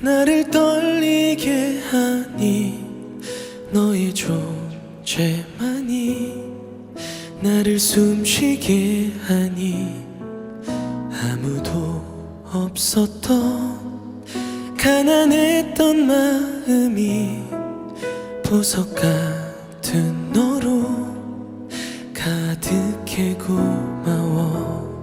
나를 떨리게 하니 너의 존재만이 나를 숨쉬게 하니 아무도 없었던 가난했던 마음이 보석 같은 너로 가득해 고마워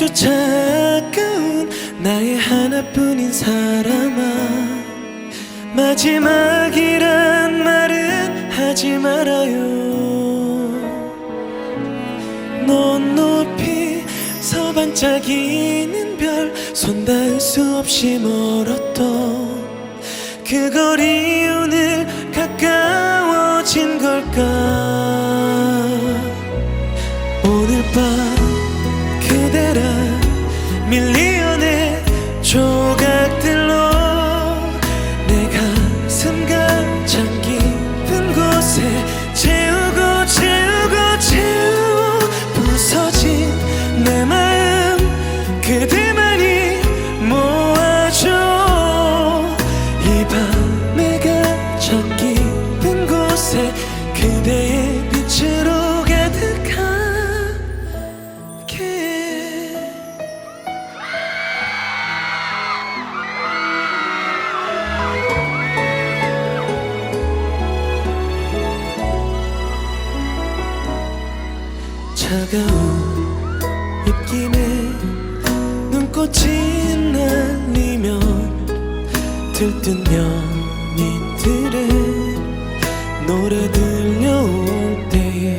말조차 아까운 나의 하나뿐인 사람아. 마지막이란 말은 하지 말아요. 넌 높이 서 반짝이는 별 손 닿을 수 없이 멀었던 그 거리 오늘 가까워진 걸까 Million 차가운 입김에 눈꽃이 날리면 들뜬 연인들의 노래 들려올 때에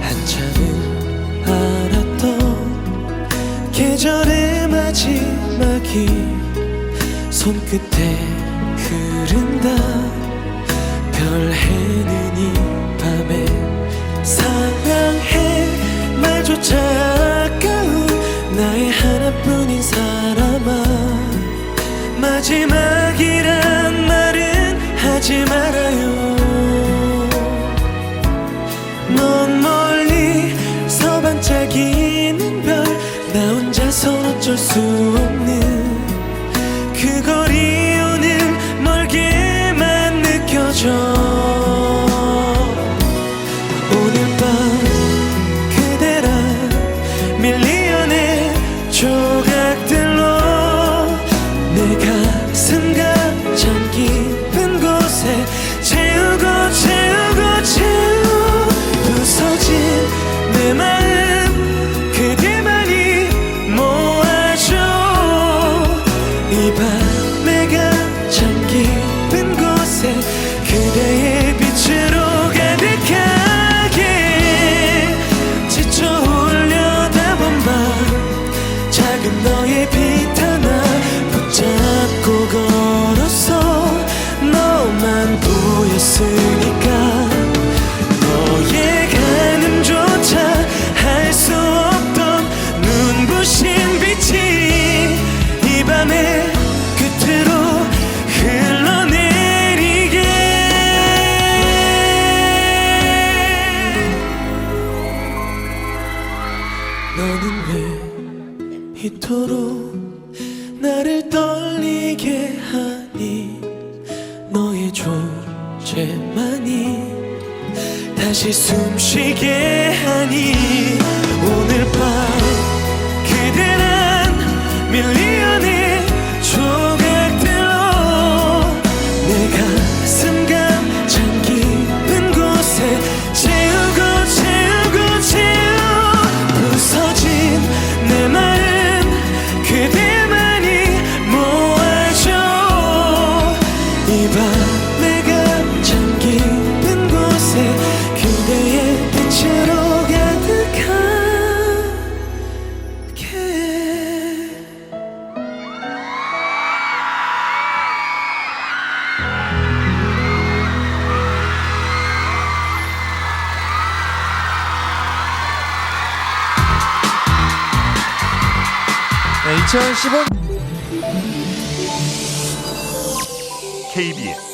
한참을 알았던 계절의 마지막이 손끝에 흐른다. 별 해는 이 말아요. 넌 멀리 서 반짝이는 별 나 혼자서 어쩔 수 없는 너는 왜 이토록 나를 떨리게 하니? 너의 존재만이 다시 숨쉬게 하니? 오늘 밤 2015 KBS